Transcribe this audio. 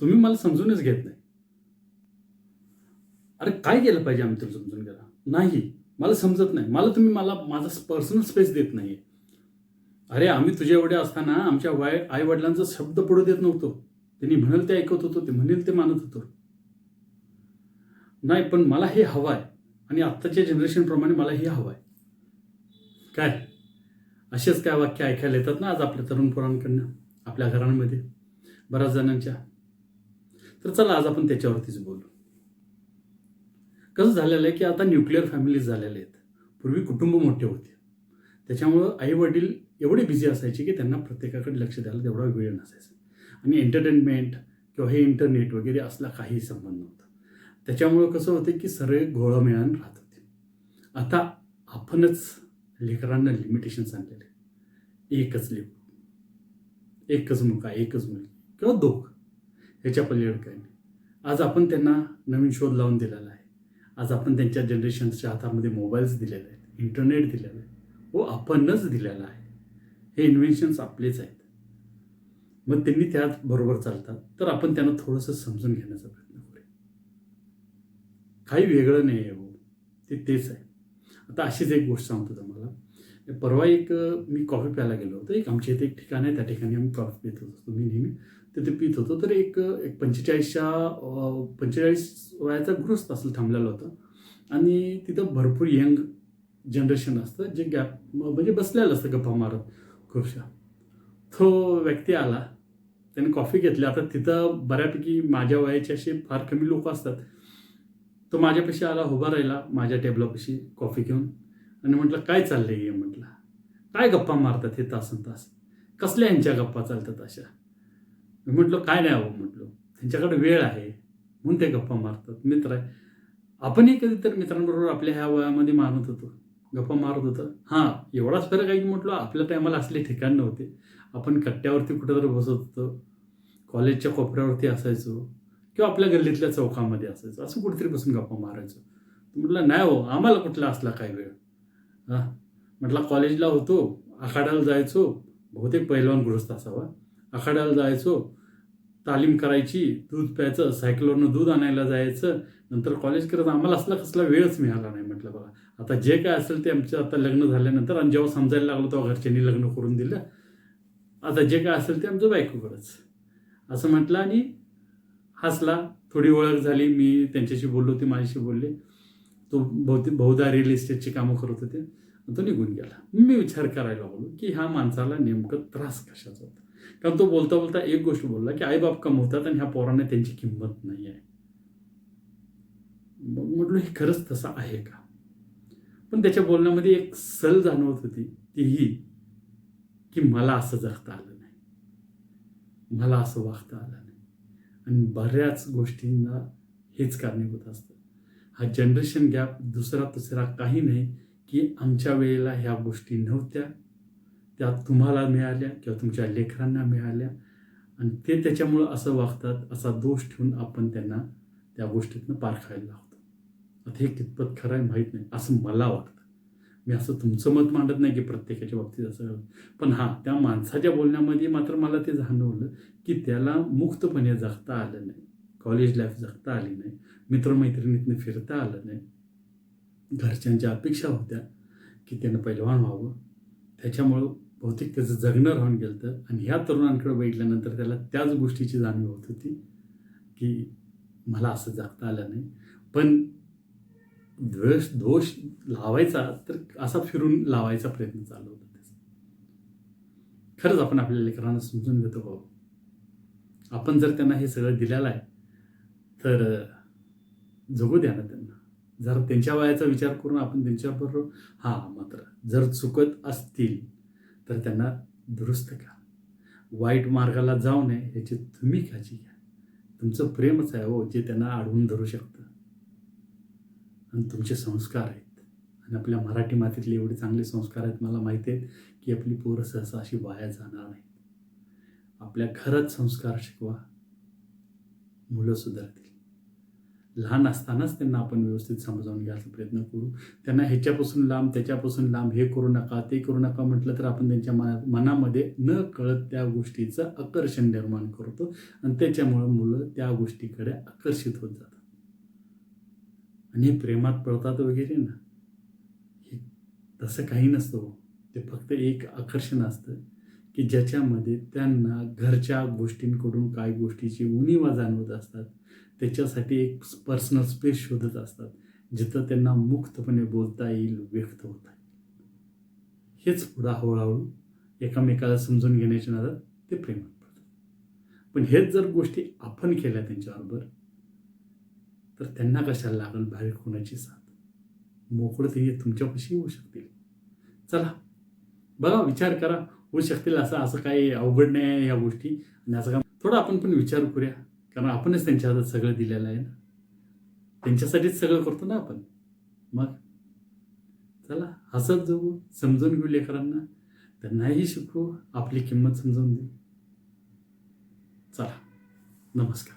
तुम्ही मला समजूनच घेत नाही. अरे काय केलं पाहिजे आम्ही तुला समजून घ्यायला? नाही मला समजत नाही. मला तुम्ही मला माझा पर्सनल स्पेस देत नाही अरे आम्ही तुझ्या एवढे असताना आमच्या वाय आई वडिलांचा शब्द पडू देत नव्हतो. त्यांनी म्हणेल ते ऐकत होतो ते म्हणेल ते मानत होतो. नाही पण मला हे हवं आहे. आणि आत्ताच्या जनरेशनप्रमाणे मला हे हवं आहे. काय? असेच काय वाक्य ऐकायला येतात ना आज आपल्या तरुण पोरांकडनं आपल्या घरांमध्ये? बऱ्याच जणांच्या. तर चला आज आपण त्याच्यावरतीच बोलू. कसं झालेलं आहे की आता न्यूक्लिअर फॅमिलीज झालेल्या आहेत. पूर्वी कुटुंब मोठे होते. त्याच्यामुळं आई वडील एवढे बिझी असायचे की त्यांना प्रत्येकाकडे लक्ष द्यायला तेवढा वेळ नसायचा. आणि एंटरटेनमेंट किंवा हे इंटरनेट वगैरे असला काही संबंध नव्हता. त्याच्यामुळं कसं होतं की सर्व घोळमेळान राहत होते. आता आपणच लेकरांना लिमिटेशन्स आणलेले एकच लेकरू एकच मुलगा एकच मुलगी किंवा दोघं. ह्याच्या पलीकडे काही नाही आज आपण त्यांना नवीन शोध लावून दिलेला आहे. आज आपण त्यांच्या जनरेशनच्या हातामध्ये मोबाईल्स दिलेले आहेत इंटरनेट दिलेलं आहे. व आपणच दिलेला आहे. हे इन्व्हेन्शन्स आपलेच आहेत. मग त्यांनी त्याच बरोबर चालतात. तर आपण त्यांना थोडंसं समजून घेण्याचा प्रयत्न करूया. काही वेगळं नाही आहे हो. ते तेच आहे. आता अशीच एक गोष्ट सांगतो तुम्हाला. म्हणजे परवा एक मी कॉफी प्यायला गेलो होतो. एक आमच्या इथे एक ठिकाण आहे त्या ठिकाणी आम्ही कॉफी पित होतो. मी नेहमी तिथे पित होतो. तर एक एक पंचेचाळीसच्या पंचेचाळीस वयाचा गृहस्थ असेल थांबलेला होता. आणि तिथं भरपूर यंग जनरेशन असतं जे गॅप म्हणजे बसलेलं असतं गप्पा मारत खूपशा. तो व्यक्ती आला. त्याने कॉफी घेतली. आता तिथं बऱ्यापैकी माझ्या वयाचे असे फार कमी लोक असतात. तो माझ्यापाशी आला उभा राहिला माझ्या टेबलापाशी कॉफी घेऊन. आणि म्हटलं काय चाललंय? हे म्हटलं काय गप्पा मारतात हे तासन तास? कसल्या यांच्या गप्पा चालतात अशा? मी म्हटलं काय नाही अहो म्हटलं त्यांच्याकडे वेळ आहे म्हणून ते गप्पा मारतात मित्र आहे. आपणही कधीतरी मित्रांबरोबर आपल्या ह्या वयामध्ये मारत होतो गप्पा मारत होतं. हां एवढाच फरक आहे की म्हटलं आपल्या टायमाला असले ठिकाण नव्हते. आपण कट्ट्यावरती कुठेतरी बसत होतो कॉलेजच्या कोपऱ्यावरती असायचो किंवा आपल्या गल्लीतल्या चौकामध्ये असायचो असं कुठेतरी बसून गप्पा मारायचो. म्हटलं नाही हो आम्हाला कुठला असला काय वेळ? हां? म्हटलं कॉलेजला होतो आखाड्याला जायचो. बहुतेक पहिलवान गृहस्थ असावा. आखाड्याला जायचो तालीम करायची दूध प्यायचं सायकलवरनं दूध आणायला जायचं. नंतर कॉलेज करत आम्हाला असला कसला वेळच मिळाला नाही म्हटलं बघा. आता जे काय असेल ते आमचं आता लग्न झाल्यानंतर आणि जेव्हा समजायला लागलो तेव्हा घरच्यांनी लग्न करून दिलं. आता जे काय असेल ते आमचं बायकोकडंच. असं म्हटलं आणि हसला. थोडी ओळख झाली. मी त्यांच्याशी बोललो ते माझ्याशी बोलले. तो बहुते बहुधा रिअल इस्टेटची कामं करत होते. तो निघून गेला. मी विचार करायला लागलो की ह्या माणसाला नेमकं त्रास कशाचा होता? कारण तो बोलता बोलता एक गोष्ट बोलला की आईबाप कमवतात आणि ह्या पोरांना त्यांची किंमत नाही आहे. मग म्हटलं हे खरंच तसं आहे का? पण त्याच्या बोलण्यामध्ये एक सल जाणवत होती ती ही की मला असं जगता आलं नाही. मला असं वागता आलं नाही. आणि बऱ्याच गोष्टींना हेच कारणीभूत असतं. हा जनरेशन गॅप दुसरा तिसरा काही नाही की आमच्या वेळेला ह्या गोष्टी नव्हत्या. त्या तुम्हाला मिळाल्या किंवा तुमच्या लेकरांना मिळाल्या. आणि ते त्याच्यामुळं असं वागतात असा दोष ठेवून आपण त्यांना त्या गोष्टीतनं पार खायला लागतो आता हे कितपत खरं आहे माहीत नाही असं मला वाटतं. मी असं तुमचं मत मांडत नाही की प्रत्येकाच्या बाबतीत असं पण हां त्या माणसाच्या बोलण्यामध्ये मात्र मला ते जाणवलं की त्याला मुक्तपणे जगता आलं नाही. कॉलेज लाईफ जगता आली नाही. मित्रमैत्रिणीतनं फिरता आलं नाही. घरच्यांच्या अपेक्षा होत्या की त्यानं पैलवान व्हावं. त्याच्यामुळं बहुतेक त्याचं जगणं राहून गेलं तर आणि ह्या तरुणांकडे बघितल्यानंतर त्याला त्याच गोष्टीची जाणीव होत होती की मला असं जगता आलं नाही. पण द्वेष दोष लावायचा तर असा फिरून लावायचा प्रयत्न चालू होता त्याचा. खरंच आपण आपल्या लेकरांना समजून घेतो भाऊ. आपण जर त्यांना हे सगळं दिलेलं आहे तर जगू द्या ना त्यांना. जर त्यांच्या वयाचा विचार करून आपण त्यांच्याबरोबर हां मात्र जर चुकत असतील तर त्यांना दुरुस्त करा. वाईट मार्गाला जाऊ नये याची तुम्ही काळजी घ्या. तुमचं प्रेमच आहे हो जे त्यांना अडवून धरू शकतं. आणि तुमचे संस्कार आहेत. आणि आपल्या मराठी मातीतले एवढे चांगले संस्कार आहेत मला माहिती आहेत की आपली पोरं सहसा अशी वाया जाणार नाहीत. आपल्या घरात संस्कार शिकवा. मुलं सुधारतील. लहान असतानाच त्यांना आपण व्यवस्थित समजावून घ्यायचा प्रयत्न करू. त्यांना ह्याच्यापासून लांब त्याच्यापासून लांब हे करू नका ते करू नका म्हटलं तर आपण त्यांच्या मना मनामध्ये न कळत त्या गोष्टीचं आकर्षण निर्माण करतो आणि त्याच्यामुळं मुलं त्या गोष्टीकडे आकर्षित होत जातात. आणि हे प्रेमात पडतात वगैरे ना हे तसं काही नसतं हो. ते फक्त एक आकर्षण असतं. की ज्याच्यामध्ये त्यांना घरच्या गोष्टींकडून काही गोष्टीची उणीवा जाणवत असतात. त्याच्यासाठी एक पर्सनल स्पेस शोधत असतात जिथं त्यांना मुक्तपणे बोलता येईल व्यक्त होता येईल. हेच पुढं हळूहळू एकामेकाला समजून घेण्याच्या नादात ते प्रेमात पडतात. पण हेच जर गोष्टी आपण केल्या त्यांच्याबरोबर तर त्यांना कशाला लागल बाहेर कोणाची साथ? मोकळं ते तुमच्यापाशी होऊ शकतील. चला बघा विचार करा. होऊ शकतील असं असं काही अवघड नाही आहे या गोष्टी. आणि असं काय थोडं आपण पण विचार करूया. कारण आपणच त्यांच्या हातात सगळं दिलेलं आहे ना. त्यांच्यासाठीच सगळं करतो ना आपण. मग? चला हसत जगू समजून घेऊ लेकरांना. त्यांनाही शिकवू आपली किंमत समजावून देऊ. चला नमस्कार.